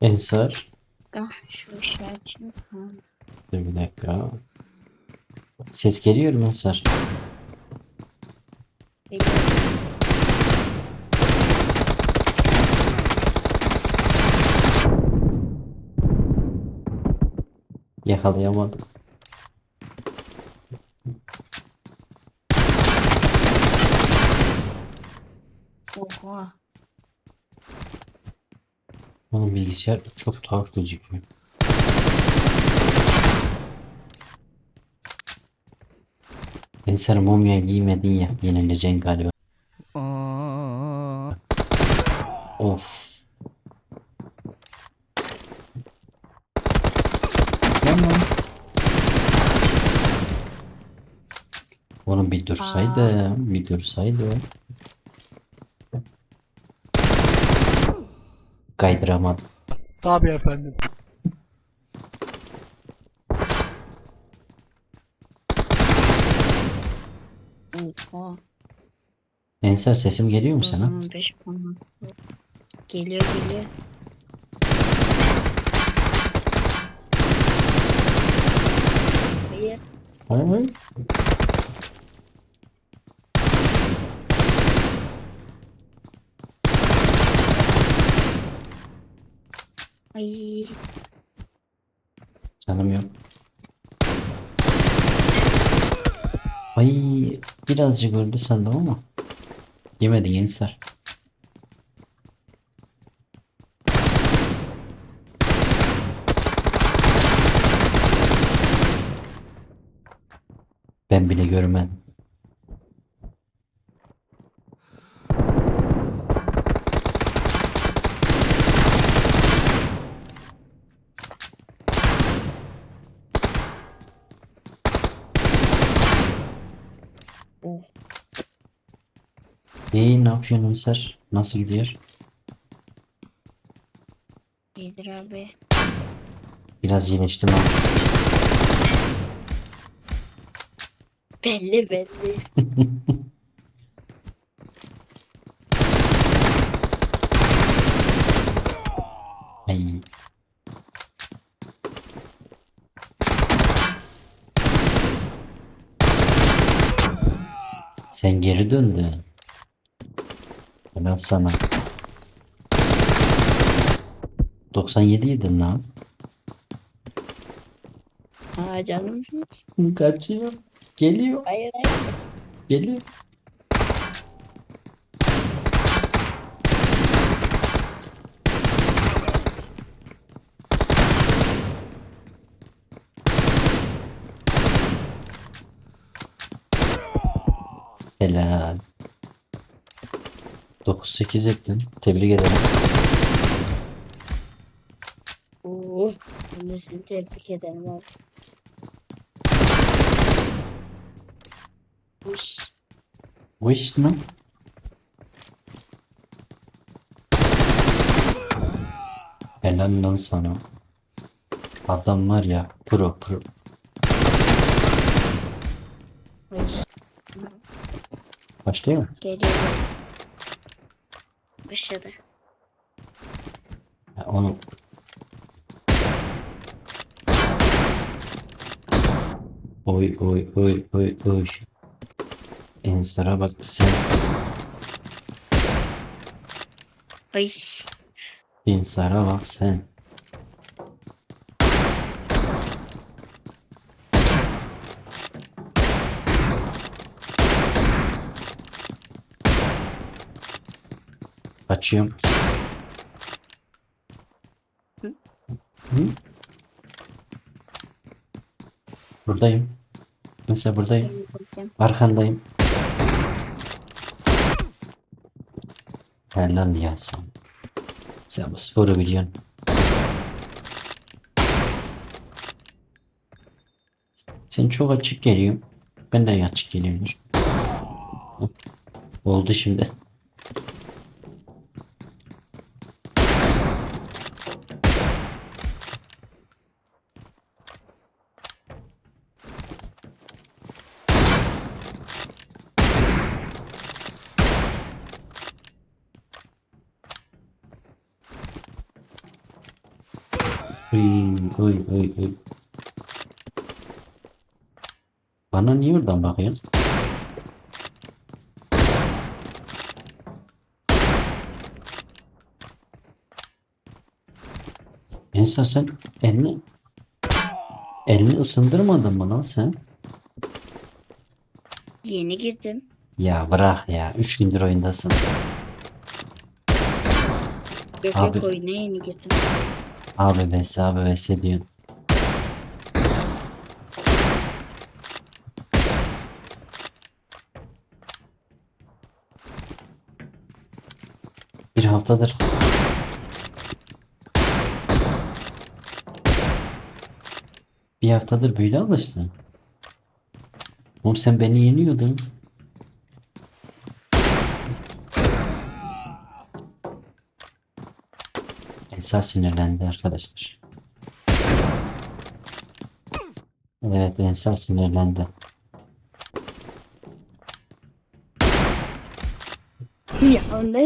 Ensar. Ah, şu işi açayım. Dur bir dakika. Ses geliyor mu Ensar? Yakalayamadım. Oğlum bilgisayar çok tuhaf gözüküyor. Ensar mumya giymedin ya. Yenileceksin galiba. Of. Tamam. Oğlum bir dursaydı, bir dursaydı. Kaydıramadım. Tabii efendim. Oha. Ensar sesim geliyor mu sana? 15 puan. Geliyor geliyor. Hayır. Hay Ay. Canım yok. Ay birazcık öldü sandım ama. Yemedin Ensar. Ben bile görmedim. İyi ne yapıyorsun Ensar? Nasıl gidiyor? İyidir abi. Biraz iyileştim ama. Belli belli. Ay. Sen geri döndün. Ben sana. 97 yedin lan. Aa canım. Kaçıyor. Geliyor. Hayır hayır. Geliyor. Helal. 9-8 ettin. Tebrik ederim. Oo. Ben seni tebrik ederim abi. Uş. Bu iş mi? Helal lan sana. Adam var ya pro pro. Uş. Başlıyor mu? Geliyor. Başladı. Ya onu Oy oy oy oy oy. Ensara bak sen. Ay. Ensara bak sen. Açıyorum. Hı? Buradayım. Mesela buradayım. Arkandayım. Helal ya sen. Sen bu sporu biliyorsun. Sen çok açık geliyorsun. Ben de açık geliyorum. Oldu şimdi. Uy, uy, uy, uy. Bana niye oradan bakıyorsun? Ensar sen elini elini ısındırmadın mı lan sen? Yeni girdim. Ya bırak ya. Üç gündür oyundasın. Yok Abi. yok oyuna yeni girdim. Abi vs diyorsun. Bir haftadır bir haftadır böyle alıştın. Oğlum sen beni yeniyordun. Ensar sinirlendi arkadaşlar. Evet Ensar sinirlendi. Ya ne